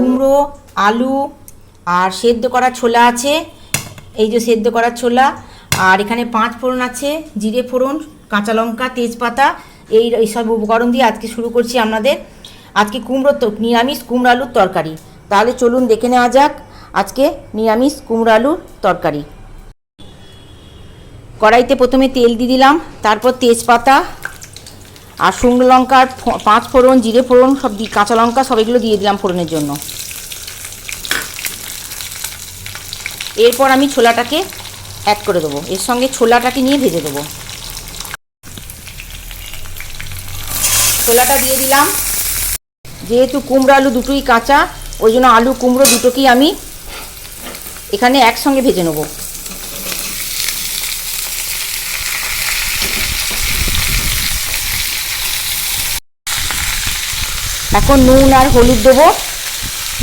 কুমড়ো, আলু আর সেদ্ধ করা ছোলা আছে। এই যে সেদ্ধ করা ছোলা। আর এখানে পাঁচ ফোড়ন আছে, জিরে ফোড়ন, কাঁচা লঙ্কা, তেজপাতা। এই এইসব উপকরণ দিয়ে আজকে শুরু করছি আপনাদের। আজকে কুমড়োর তো, নিরামিষ কুমড়ো আলুর তরকারি। তাহলে চলুন দেখে নেওয়া যাক আজকে নিরামিষ কুমড়ো আলুর তরকারি। কড়াইতে প্রথমে তেল দিয়ে দিলাম, তারপর তেজপাতা আর শুকনো লঙ্কার পাঁচ ফোড়ন, জিরে ফোড়ন, সব কাঁচা লঙ্কা, সব এগুলো দিয়ে দিলাম ফোড়নের জন্য। এরপর আমি ছোলাটাকে অ্যাড করে দেবো। এর সঙ্গে ছোলাটাকে নিয়ে ভেজে দেবো। ছোলাটা দিয়ে দিলাম। যেহেতু কুমড়ো আলু দুটোই কাঁচা, ওই জন্য আলু কুমড়ো দুটোকেই আমি এখানে একসঙ্গে ভেজে নেব। এখন নুন আর হলুদ দেবো।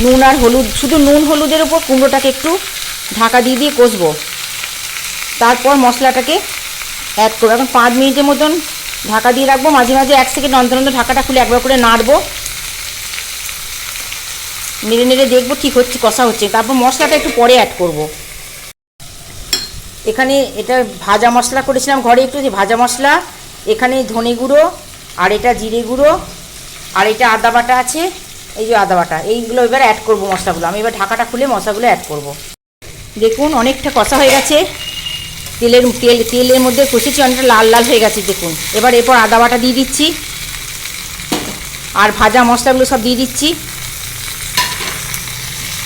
নুন আর হলুদ, শুধু নুন হলুদের উপর কুমড়োটাকে একটু ঢাকা দিয়ে দিয়ে কষবো। তারপর মশলাটাকে অ্যাড করব। এখন পাঁচ মিনিটের মতন ঢাকা দিয়ে রাখব। মাঝে মাঝে এক সেকেন্ড অন্তর অন্তর ঢাকাটা খুলে একবার করে নাড়বো। নেড়ে নেড়ে দেখব ঠিক হচ্ছে, কষা হচ্ছে। তারপর মশলাটা একটু পরে অ্যাড করব। এখানে এটা ভাজা মশলা করেছিলাম। ঘরে একটু যে ভাজা মশলা, এখানে ধনে গুঁড়ো আর এটা জিরে গুঁড়ো। আর এটা আদা বাটা আছে, এই যে আদা বাটা, এইগুলো এবার অ্যাড করব মশলাগুলো। আমি এবার ঢাকাটা খুলে মশলাগুলো অ্যাড করব। দেখুন, অনেকটা কষা হয়ে গেছে। তেলের, তেল, তেলের মধ্যে কষেছি, অনেকটা লাল লাল হয়ে গেছে, দেখুন। এবার এরপর আদা বাটা দিয়ে দিচ্ছি। আর ভাজা মশলাগুলো সব দিয়ে দিচ্ছি।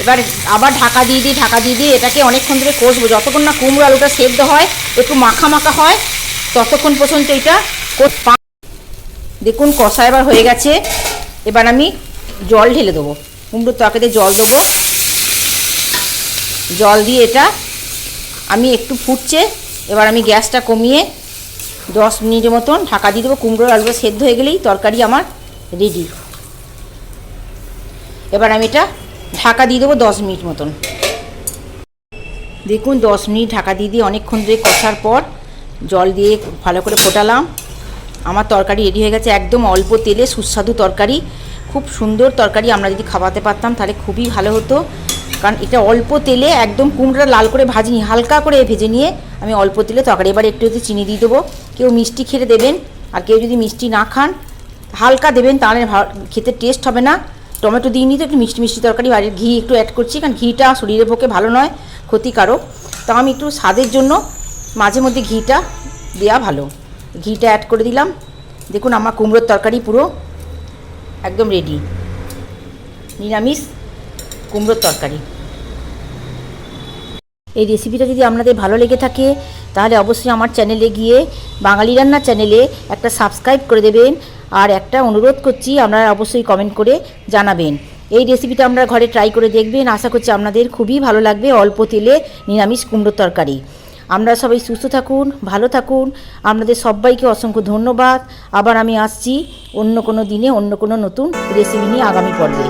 এবার আবার ঢাকা দিয়ে দিই, ঢাকা দিয়ে দিয়ে এটাকে অনেকক্ষণ ধরে কষবো। যতক্ষণ না কুমড়ো আলুটা সেদ্ধ হয়, একটু মাখা মাখা হয়, ততক্ষণ পর্যন্ত এটা দেখুন, কষা এবার হয়ে গেছে। এবার আমি জল ঢেলে দেবো। কুমড়োর তরকারিতে জল দেবো। জল দিয়ে এটা আমি একটু ফুটছে। এবার আমি গ্যাসটা কমিয়ে দশ মিনিটের মতন ঢাকা দিয়ে দেবো। কুমড়োর আলুটা সেদ্ধ হয়ে গেলেই তরকারি আমার রেডি এবার আমি এটা ঢাকা দিয়ে দেবো দশ মিনিট মতন। দেখুন, দশ মিনিট ঢাকা দিয়ে দিয়ে অনেকক্ষণ ধরে কষার পর জল দিয়ে ভালো করে ফোটালাম। আমার তরকারি রেডি হয়ে গেছে, একদম অল্প তেলে সুস্বাদু তরকারি। খুব সুন্দর তরকারি, আমরা যদি খাওয়াতে পারতাম তাহলে খুবই ভালো হতো। কারণ এটা অল্প তেলে একদম কুমড়োটা লাল করে ভাজিনি, হালকা করে ভেজে নিয়ে আমি অল্প তেলে তরকারি। এবার একটু একটু চিনি দিয়ে দেবো। কেউ মিষ্টি খেতে দেবেন, আর কেউ যদি মিষ্টি না খান, হালকা দেবেন, তাহলে খেতে টেস্ট হবে না। টমেটো দিইনি তো একটু মিষ্টি মিষ্টি তরকারি বাড়ির ঘি একটু অ্যাড করছি, কারণ ঘিটা শরীরের পক্ষে ভালো নয়, ক্ষতিকারক। তা আমি একটু স্বাদের জন্য মাঝে মধ্যে ঘিটা দেওয়া ভালো। ঘিটা অ্যাড করে দিলাম। দেখুন, আমার কুমড়োর তরকারি পুরো একদম রেডি নিরামিষ কুমড়োর তরকারি। এই রেসিপিটা যদি আপনাদের ভালো লেগে থাকে, তাহলে অবশ্যই আমার চ্যানেলে গিয়ে, বাঙালি রান্নার চ্যানেলে একটা সাবস্ক্রাইব করে দেবেন। আর একটা অনুরোধ করছি, আপনারা অবশ্যই কমেন্ট করে জানাবেন। এই রেসিপিটা আমরা ঘরে ট্রাই করে দেখবেন। আশা করছি আপনাদের খুবই ভালো লাগবে, অল্প তেলে নিরামিষ কুমড়োর তরকারি। আমরা সবাই সুস্থ থাকুন, ভালো থাকুন। আপনাদের সবাইকে অসংখ্য ধন্যবাদ। আবার আমি আসছি অন্য কোনো দিনে, অন্য কোনো নতুন রেসিপি নিয়ে আগামী পর্বে।